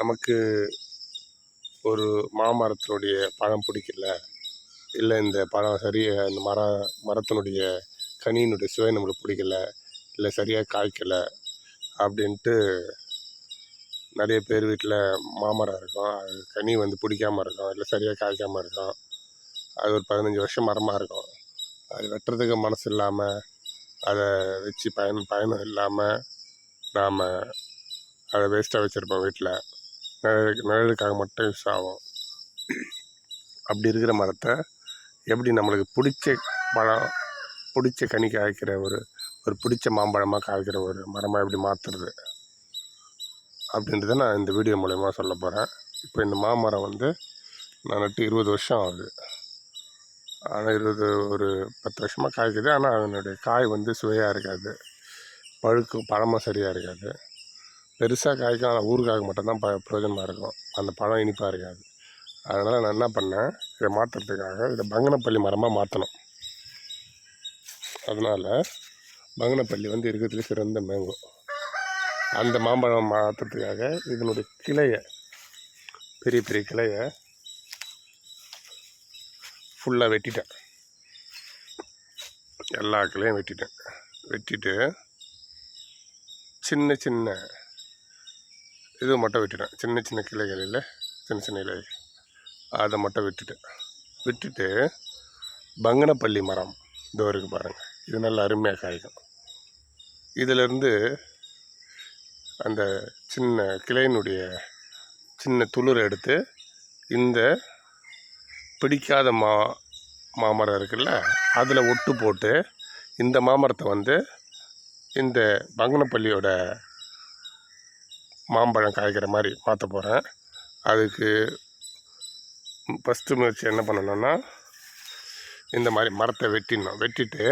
நமக்கு ஒரு மாமரத்தினுடைய பழம் பிடிக்கல. இல்லை இந்த பழம் சரியாக இந்த மரம் மரத்தினுடைய கனியினுடைய சுவை நம்மளுக்கு பிடிக்கல. இல்லை சரியாக காய்க்கல அப்படின்ட்டு நிறைய பேர் வீட்டில் மாமரம் இருக்கும். அது கனி வந்து பிடிக்காமல் இருக்கும். இல்லை சரியாக காய்க்காமல் இருக்கும். அது ஒரு பதினஞ்சு வருஷம் மரமாக இருக்கும். அது வெட்டுறதுக்கு மனசு இல்லாமல் அதை வச்சு பயன் பயணம் இல்லாமல் நாம் அதை வேஸ்ட்டாக வச்சுருப்போம் வீட்டில் நிழலுக்கு நிழலுக்காக மட்டும் யூஸ் ஆகும். அப்படி இருக்கிற மரத்தை எப்படி நம்மளுக்கு பிடிச்ச பழம் பிடிச்ச கனி காய்க்கிற ஒரு ஒரு பிடிச்ச மாம்பழமாக காய்க்கிற ஒரு மரமாக எப்படி மாற்றுறது அப்படின்றத நான் இந்த வீடியோ மூலயமா சொல்ல போகிறேன் இப்போ இந்த மாமரம் வந்து நான் நட்டு இருபது வருஷம் ஆகுது. ஆனால் இருபது ஒரு பத்து வருஷமாக காய்க்குது. ஆனால் அதனுடைய காய் வந்து சுவையாக இருக்காது. பழுக்கும் பழமும் சரியாக இருக்காது. பெருசாக காய்க்கும் ஆனால் ஊருக்காக மட்டும்தான் ப பிரயோஜனமாக இருக்கும். அந்த பழம் இனிப்பாக இருக்காது. அதனால் நான் என்ன பண்ணேன் இதை மாற்றுறதுக்காக இதை பங்கனப்பள்ளி மரமாக மாற்றணும் அதனால் பங்கனப்பள்ளி வந்து இருக்கிறதுல சிறந்த மேங்கோ. அந்த மாம்பழம் மாற்றுறதுக்காக இதனுடைய கிளையை பெரிய பெரிய கிளையை ஃபுல்லாக வெட்டிட்டேன். எல்லா கிளையும் வெட்டிட்டேன். வெட்டிட்டு சின்ன சின்ன இது மட்டும் விட்டுட்டேன். சின்ன சின்ன கிளைகள் இல்லை சின்ன சின்ன இலைகள். அதை மட்டும் விட்டுட்டேன் விட்டுட்டு பங்கனப்பள்ளி மரம் இதோ இருக்குது பாருங்கள் இது நல்லா அருமையாக காய்க்கும். இதிலேருந்து அந்த சின்ன கிளையினுடைய சின்ன துளிரை எடுத்து இந்த பிடிக்காத மா மாமரம் இருக்குல்ல அதில் ஒட்டு போட்டு இந்த மாமரத்தை வந்து இந்த பங்கனப்பள்ளியோட மாம்பழம் காய்க்கிற மாதிரி மாற்ற போகிறேன் அதுக்கு ஃபஸ்ட்டு முயற்சி என்ன பண்ணணும்னா இந்த மாதிரி மரத்தை வெட்டிடணும். வெட்டிட்டு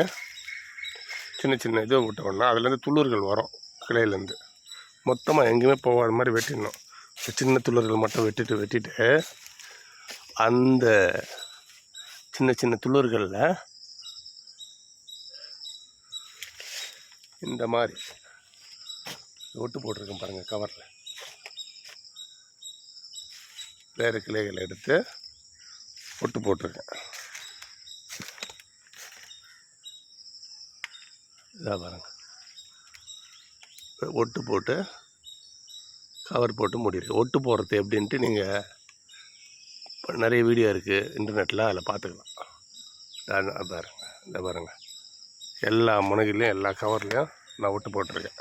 சின்ன சின்ன இது விட்டோம்னா அதுலேருந்து துளிர்கள் வரும் கிளையிலேருந்து. மொத்தமாக எங்கேயுமே போகாத மாதிரி வெட்டிடணும். சின்ன துளிர்கள் மட்டும் வெட்டிட்டு வெட்டிட்டு அந்த சின்ன சின்ன துளிர்களில் இந்த மாதிரி ஒட்டு போட்டிருக்கேன் பாருங்கள் கவரில் வேறு கிளைகளை எடுத்து ஒட்டு போட்டிருக்கேன். இதாக பாருங்க. ஒட்டு போட்டு கவர் போட்டு மூடிருக்கு ஒட்டு போடுறது எப்படின்ட்டு நீங்கள் நிறைய வீடியோ இருக்குது இன்டர்நெட்டில் அதில் பார்த்துக்கலாம். பாருங்கள் இந்த பாருங்கள் எல்லா முனைகள்லையும் எல்லா கவர்லேயும் நான் ஒட்டு போட்டிருக்கேன்.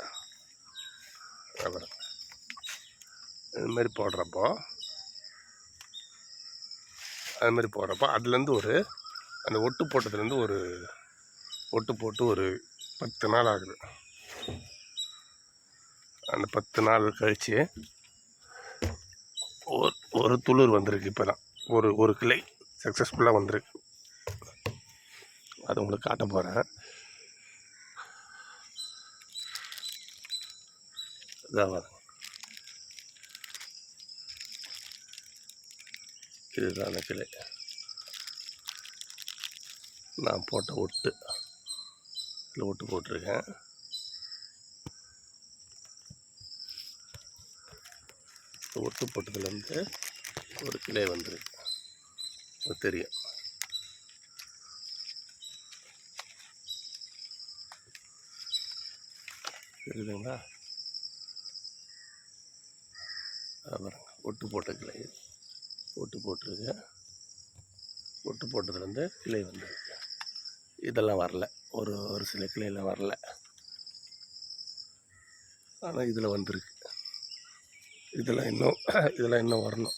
இதை இது மாதிரி போடுறப்போ அது மாதிரி போடுறப்போ அதுலேருந்து ஒரு அந்த ஒட்டு போட்டதுலேருந்து ஒரு ஒட்டு போட்டு ஒரு பத்து நாள் ஆகுது. அந்த பத்து நாள் கழித்து ஒரு ஒரு துளிர் வந்திருக்கு இப்போ தான் ஒரு ஒரு கிளை சக்ஸஸ்ஃபுல்லாக வந்திருக்கு. அது உங்களுக்கு காட்ட போகிறேன் இதாக பாருங்க இதுதான் கிளை நான் போட்ட ஒட்டு. இதில் ஒட்டு போட்டிருக்கேன். ஒட்டு போட்டதுலேருந்து ஒரு கிளை வந்துருக்கு. அது தெரியும். தெரியுதுங்களா? பாருங்க ஒட்டு போட்ட கிளை ஒட்டு போட்டிருக்கு. ஒட்டு போட்டதுலேருந்து கிளை வந்துருக்கு. இதெல்லாம் வரல. ஒரு ஒரு சில கிளையெல்லாம் வரல. ஆனால் இதில் வந்திருக்கு. இதெல்லாம் இன்னும் இதெல்லாம் இன்னும் வரணும்.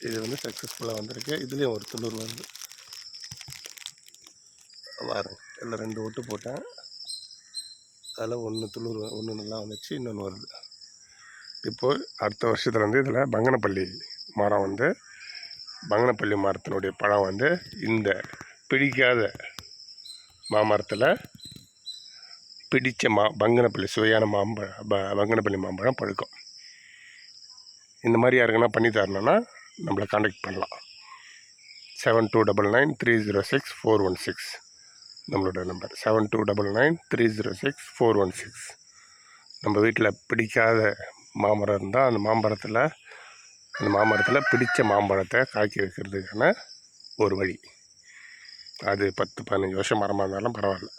இது வந்து சக்ஸஸ்ஃபுல்லாக வந்திருக்கு. இதுலேயும் ஒரு துளிர் வருது. பாருங்க இதில் ரெண்டு ஒட்டு போட்டேன். அதில் ஒன்று துளிர் ஒன்று நல்லா வந்துச்சு இன்னொன்று வருது. இப்போ அடுத்த வருஷத்தில் வந்து இதில் பங்கனப்பள்ளி மரம் வந்து பங்கனப்பள்ளி மரத்தினுடைய பழம் வந்து இந்த பிடிக்காத மாமரத்தில் பிடித்த மா பங்கனப்பள்ளி சுவையான மாம்பழம் ப பங்கனப்பள்ளி மாம்பழம் பழுக்கும். இந்த மாதிரி யாருக்குன்னா பண்ணி தரணும்னா நம்மளை காண்டாக்ட் பண்ணலாம். Seven two double nine three zero six four one six நம்மளோட number seven two double nine three zero six four one six நம்ம வீட்டில் பிடிக்காத மாமரம் இருந்தால் அந்த மாமரத்தில் அந்த மாமரத்தில் பிடித்த மாம்பழத்தை காய்க்க வைக்கிறதுக்கான ஒரு வழி. அது பத்து பதினஞ்சு வருஷம் மரமாக இருந்தாலும் பரவாயில்ல.